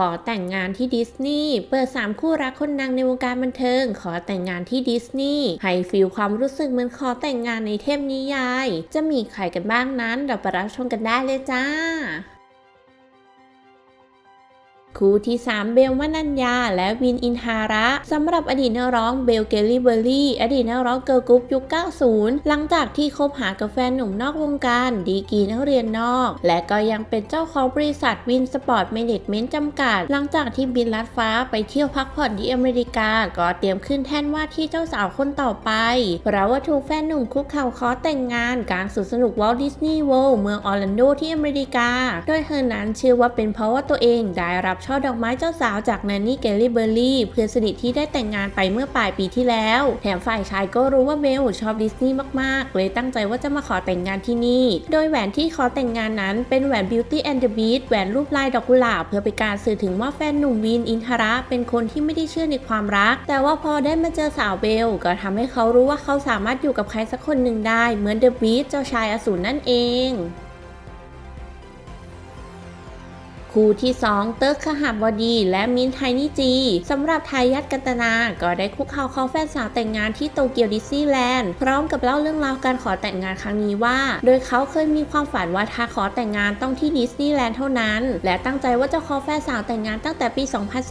ขอแต่งงานที่ดิสนีย์เปิด 3 คู่รักคนดังในวงการบันเทิง ขอแต่งงานที่ดิสนีย์ให้ฟีลความรู้สึกเหมือนขอแต่งงานในเทพนิยาย จะมีใครกันบ้างนั้นเราไปรับชมกันได้เลยจ้า คู่ที่ 3 เบลวนัญญา และวินอินทาระสำหรับอดีตนักร้องเบลเกลลี่เบอร์รี่ อดีตนักร้องเกิร์ลกรุ๊ปยุค 90 หลังจากที่คบหากับแฟนหนุ่มนอกวงการ ดีกีนักเรียนนอก และก็ยังเป็นเจ้าของบริษัทวินสปอร์ตเมเนจเมนต์จำกัด หลังจากที่บินลัดฟ้าไปเที่ยวพักผ่อนที่อเมริกา ก็เตรียมขึ้นแท่นว่าที่เจ้าสาวคนต่อไปเพราะว่าถูกแฟนหนุ่มคุกเข่าขอแต่งงานกลางสุดสนุกวอลดิสนีย์เวิลด์เมืองออร์แลนโดที่อเมริกา โดยเธอนั้นเชื่อว่าเป็นเพราะว่าตัวเองได้รับช่อดอกไม้เจ้าสาวจากแนนนี่เกลลี่เบอร์รี่เพื่อนสนิทที่ได้แต่งงานไปเมื่อปลายปีที่แล้ว แถมฝ่ายชายก็รู้ว่าเบลชอบดิสนีย์มากๆ เลยตั้งใจว่าจะมาขอแต่งงานที่นี่ โดยแหวนที่ขอแต่งงานนั้นเป็นแหวน Beauty and the Beast แหวนรูปลายดอกกุหลาบเพื่อเป็นการสื่อถึงว่าแฟนหนุ่มวินอินทระเป็นคนที่ไม่ได้เชื่อในความรัก แต่ว่าพอได้มาเจอสาวเบลก็ทำให้เขารู้ว่าเขาสามารถอยู่กับใครสักคนหนึ่งได้เหมือนเดอะบีสเจ้าชายอสูรนั่นเอง คู่ที่ 2 เติร์กขหบดี และมินไทนี่จีสำหรับทายาทกันตนา ก็ได้คุกเข่าขอแฟนสาวแต่งงานที่โตเกียวดิสนีย์แลนด์พร้อมกับเล่าเรื่องราวการขอแต่งงานครั้งนี้ว่า โดยเขาเคยมีความฝันว่าถ้าขอแต่งงานต้องที่ดิสนีย์แลนด์เท่านั้น และตั้งใจว่าจะขอแฟนสาวแต่งงานตั้งแต่ปี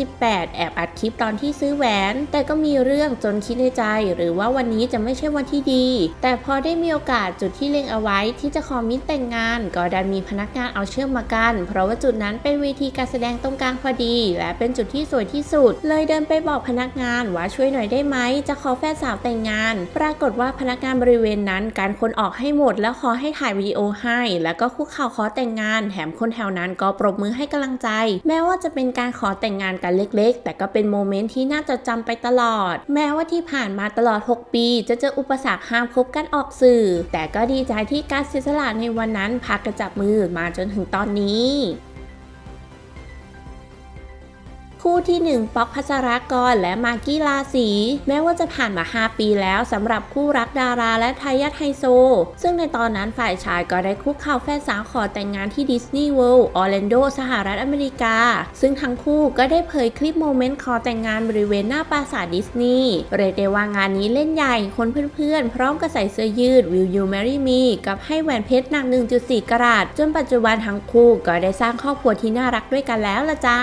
2018 แอบอัดคลิปตอนที่ซื้อแหวน แต่ก็มีเรื่องจนคิดในใจ หรือว่าวันนี้จะไม่ใช่วันที่ดี แต่พอได้มีโอกาสจุดที่เล็งเอาไว้ที่จะขอมินแต่งงาน ก็ดันมีพนักงานเอาเชือกมากัน เพราะว่าจุดนั้นเป็นเวทีการแสดงตรงกลางพอดี และเป็นจุดที่สวยที่สุด เลยเดินไปบอกพนักงานว่าช่วยหน่อยได้ไหม จะขอแฟนสาวแต่งงาน ปรากฏว่าพนักงานบริเวณนั้นการคนออกให้หมด แล้วขอให้ถ่ายวิดีโอให้ แล้วก็คุกเข่าขอแต่งงาน แถมคนแถวนั้นก็ปรบมือให้กำลังใจ แม้ว่าจะเป็นการขอแต่งงานกันเล็ก ๆ แต่ก็เป็นโมเมนต์ที่น่าจะจำไปตลอด แม้ว่าที่ผ่านมาตลอด 6 ปี จะเจออุปสรรคห้ามคบกันออกสื่อ แต่ก็ดีใจที่การเสียสละในวันนั้นพากระจับมือมาจนถึงตอนนี้ คู่ที่ 1 ป๊อกพัชรากร และมากกี้ลาสีแม้ว่าจะผ่านมา 5 ปีแล้วสำหรับคู่รักดาราและทายาทไฮโซ ซึ่งในตอนนั้นฝ่ายชายก็ได้คุกเข่าแฟนสาวขอแต่งงานที่ดิสนีย์เวิลด์ออร์แลนโดสหรัฐอเมริกา ซึ่งทั้งคู่ก็ได้เผยคลิปโมเมนต์ขอแต่งงานบริเวณหน้าปราสาทดิสนีย์เรียกได้ว่างานนี้เล่นใหญ่คนเพื่อนๆ พร้อมกับใส่เสื้อยืด Will You Marry Me กับให้แหวนเพชรหนัก 1.4 กรัตจนปัจจุบันทั้งคู่ก็ได้สร้างครอบครัวที่น่ารักด้วยกันแล้วละจ้า